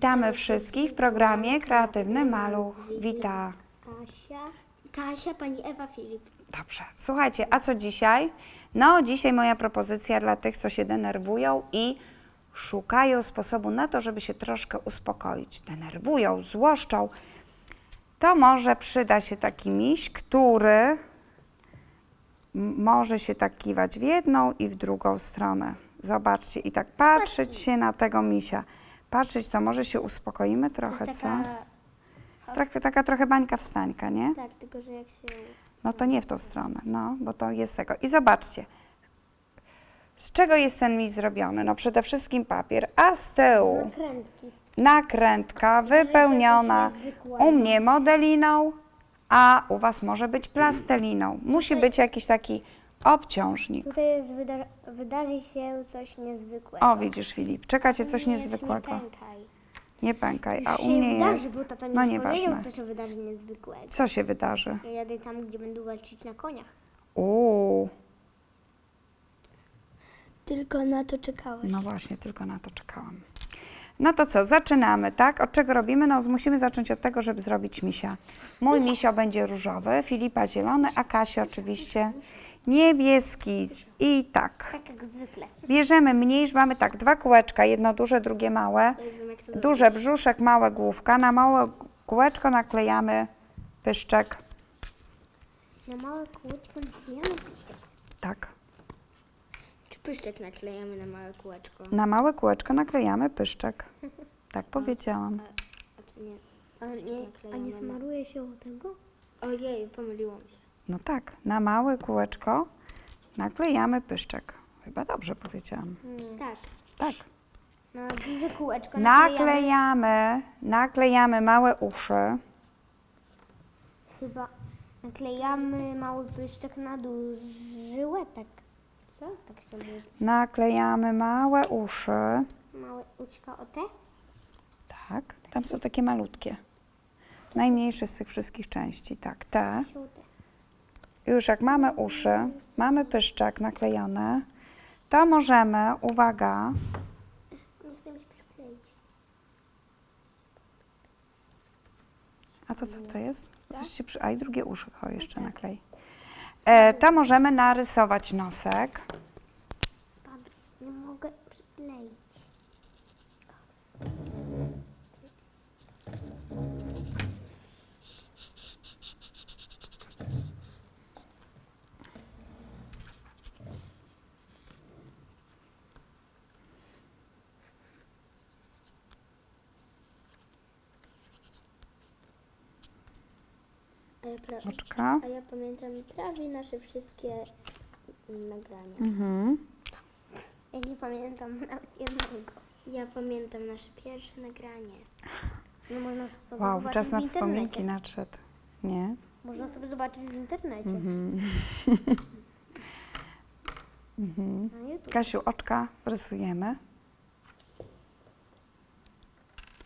Witamy wszystkich w programie Kreatywny Maluch. Wita. Kasia. Kasia, pani Ewa Filip. Dobrze. Słuchajcie, a co dzisiaj? No, dzisiaj moja propozycja dla tych, co się denerwują i szukają sposobu na to, żeby się troszkę uspokoić. Denerwują, złoszczą. To może przyda się taki miś, który może się tak kiwać w jedną i w drugą stronę. Zobaczcie i tak patrzeć się na tego misia. Patrzeć, to może się uspokoimy trochę, to jest co? taka, Trochę, taka trochę bańka wstańka, nie? tak, tylko że jak się... No to nie w tą stronę, no, bo to jest tego. I zobaczcie, z czego jest ten miś zrobiony? No przede wszystkim papier, a z tyłu Nakrętki. nakrętka wypełniona u mnie modeliną, a u Was może być plasteliną. Musi być jakiś taki obciążnik. Tutaj jest, wyda- wydarzy się coś niezwykłego. O, widzisz Filip, czekacie coś Nie niezwykłego. Nie pękaj. Nie pękaj, a Już u się mnie wydarzy, jest, bo tata mi no powiedział, nieważne. co się wydarzy niezwykłego. Co się wydarzy? Ja jadę tam, gdzie będą walczyć na koniach. Uuu, Tylko na to czekałeś. No właśnie, tylko na to czekałam. No to co, zaczynamy, tak? Od czego robimy? No musimy zacząć od tego, żeby zrobić misia. Mój misio będzie różowy, Filipa zielony, a Kasia oczywiście niebieski. I tak, Tak jak zwykle. bierzemy mniejsze, mamy tak, dwa kółeczka, jedno duże, drugie małe. Duże brzuszek, małe główka. Na małe kółeczko naklejamy pyszczek. Na małe kółeczko naklejamy pyszczek. Tak, Czy pyszczek naklejamy na małe kółeczko? na małe kółeczko naklejamy pyszczek. Tak powiedziałam. A to nie. A nie, a nie smaruje się o tego? Ojej, pomyliłam się. No tak, na małe kółeczko naklejamy pyszczek. Chyba dobrze powiedziałam. Tak. Tak. Na duże kółeczko naklejamy. Naklejamy, naklejamy małe uszy. Chyba naklejamy mały pyszczek na duży łepek. Co? Tak się mówi. Naklejamy małe uszy. Małe uczka o te? Tak, tam są takie malutkie. Najmniejsze z tych wszystkich części, tak, te. Już jak mamy uszy, mamy pyszczek naklejony, to możemy, uwaga, a to co to jest? Coś się przy... A i drugie uszko jeszcze naklej. E, to możemy narysować nosek. Spadł. Nie mogę przykleić. A ja, pra- Oczka. a ja pamiętam prawie nasze wszystkie mm, nagrania. Mhm. Ja nie pamiętam nawet jednego. Ja pamiętam nasze pierwsze nagranie. No można sobie Wow, zobaczyć czas na w internecie. wspominki nadszedł. Nie? Można sobie zobaczyć w internecie. Mhm. Mhm. Na YouTube. Kasiu, oczka rysujemy.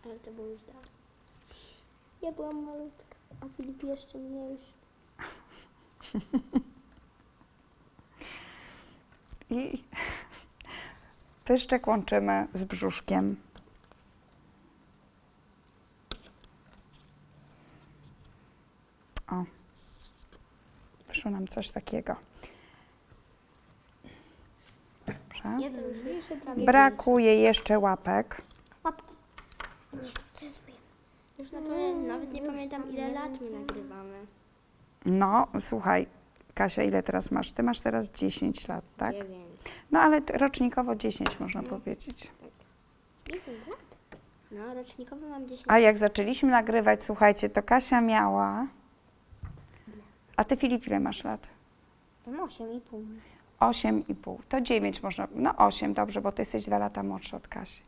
Ale to było już dawno. Ja byłam malutka, a Filip jeszcze mniejszy. I pyszczek łączymy z brzuszkiem. O, wyszło nam coś takiego. Dobrze. Jeden mniejszy, prawie Brakuje jeszcze łapek. Łapki. Nie, to jest moje. Już naprawdę nawet nie pamiętam ile lat my nagrywamy. No, słuchaj, Kasia, ile teraz masz? Ty masz teraz 10 lat, tak? Dziewięć. No ale t- rocznikowo 10 można powiedzieć. Dziewięć lat? No, rocznikowo mam 10 A jak zaczęliśmy nagrywać, słuchajcie, to Kasia miała. A ty Filip, ile masz lat? Mam 8,5. 8,5. To 9 można. No 8, dobrze, bo ty jesteś 2 lata młodszy od Kasi.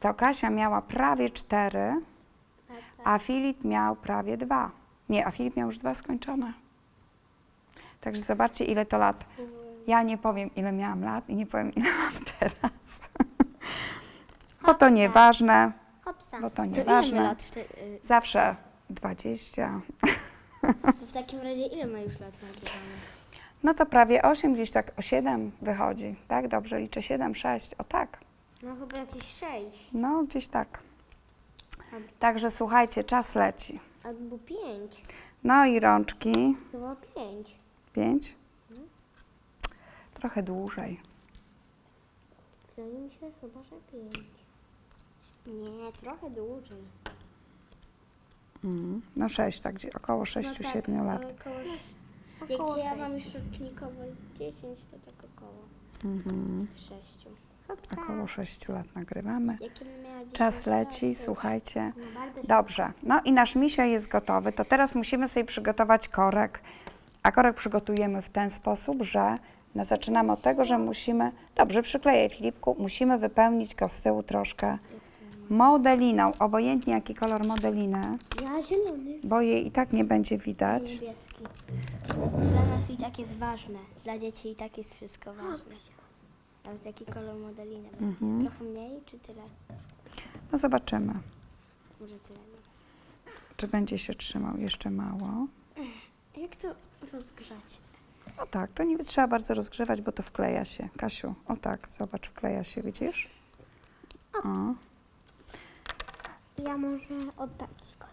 To Kasia miała prawie 4, a Filip miał prawie 2. Nie, a Filip miał już 2 skończone. Także zobaczcie, ile to lat. Ja nie powiem, ile miałam lat i nie powiem, ile mam teraz. Bo to nieważne, Hopsa. bo to nieważne. lat w, te, y, Zawsze 20. to w takim razie ile ma już lat? No to prawie 8, gdzieś tak o 7 wychodzi. Tak, dobrze liczę 7, 6, o tak. No chyba jakieś 6. No, gdzieś tak. Także słuchajcie, czas leci. Albo pięć. No i rączki. Chyba pięć. Pięć. Trochę dłużej. Wydaje mi się chyba, że pięć. Nie, trochę dłużej. Mm. No sześć, tak gdzie około sześciu, siedmiu lat. Około, jak ja mam już rocznikowo 10, to tak około Mhm. 6. Około sześciu lat nagrywamy. Jak ja miała 10 Czas leci, słuchajcie. Dobrze, no i nasz misio jest gotowy, to teraz musimy sobie przygotować korek. A korek przygotujemy w ten sposób, że no, zaczynamy od tego, że musimy, dobrze przyklejaj Filipku, musimy wypełnić go z tyłu troszkę modeliną, obojętnie jaki kolor modeliny, Ja zielony. bo jej i tak nie będzie widać. Niebieski. Dla nas i tak jest ważne. Dla dzieci i tak jest wszystko ważne. Nawet jaki kolor modeliny będzie. Mhm. Trochę mniej czy tyle? No zobaczymy, Może tyle. czy będzie się trzymał jeszcze mało. Jak to rozgrzać? No tak, to nie trzeba bardzo rozgrzewać, bo to wkleja się. Kasiu, o tak, zobacz, wkleja się, widzisz? O. Ja może oddać kolor.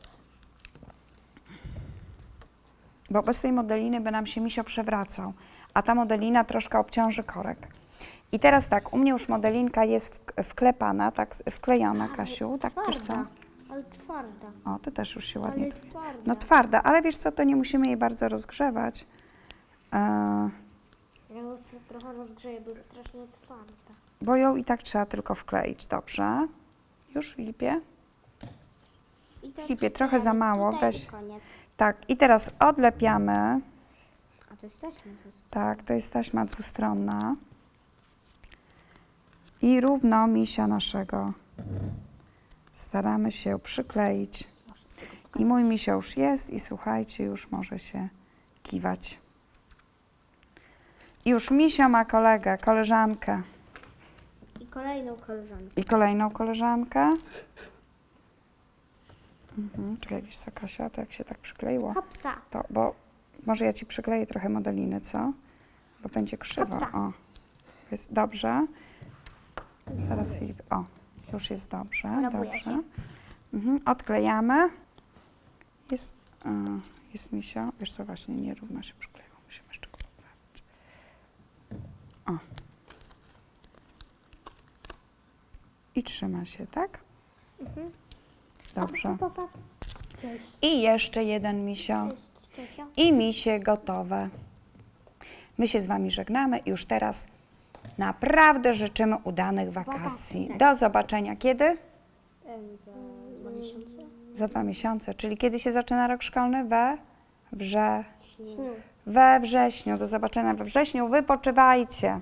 Bo bez tej modeliny by nam się misio przewracał, a ta modelina troszkę obciąży korek. I teraz tak, u mnie już modelinka jest wk- wklepana, tak wklejona, Kasiu, tak wiesz co? ale twarda. O, ty też już się ładnie... Ale twarda. No twarda, ale wiesz co, to nie musimy jej bardzo rozgrzewać. E, Ja ją trochę rozgrzeję, bo jest strasznie twarda. bo ją i tak trzeba tylko wkleić, dobrze? Już, Filipie? Filipie, trochę za mało, weź. Tak, i teraz odlepiamy. A to jest też plus. Tak, to jest taśma dwustronna. I równo misia naszego staramy się przykleić. I mój misio już jest i słuchajcie, już może się kiwać. I Już misio ma kolegę, koleżankę I kolejną koleżankę. i kolejną koleżankę. Mhm, czekaj, wiesz co, Kasia, to jak się tak przykleiło, Hopsa. to, bo może ja Ci przykleję trochę modeliny, co? Bo będzie krzywo. Hopsa. O, jest dobrze. Zaraz Filip, o, już jest dobrze, dobrze. się. Mhm, odklejamy. Jest, y, jest misio, wiesz co, właśnie nierówno się przykleiło, musimy jeszcze go poprawić. O. I trzyma się, tak? Mhm. Dobrze. I jeszcze jeden misio. I misie gotowe. My się z Wami żegnamy już teraz naprawdę życzymy udanych wakacji. Tak. Do zobaczenia kiedy? Za dwa miesiące. Za dwa miesiące. Czyli kiedy się zaczyna rok szkolny? We wrze... We wrześniu. Do zobaczenia we wrześniu. Wypoczywajcie.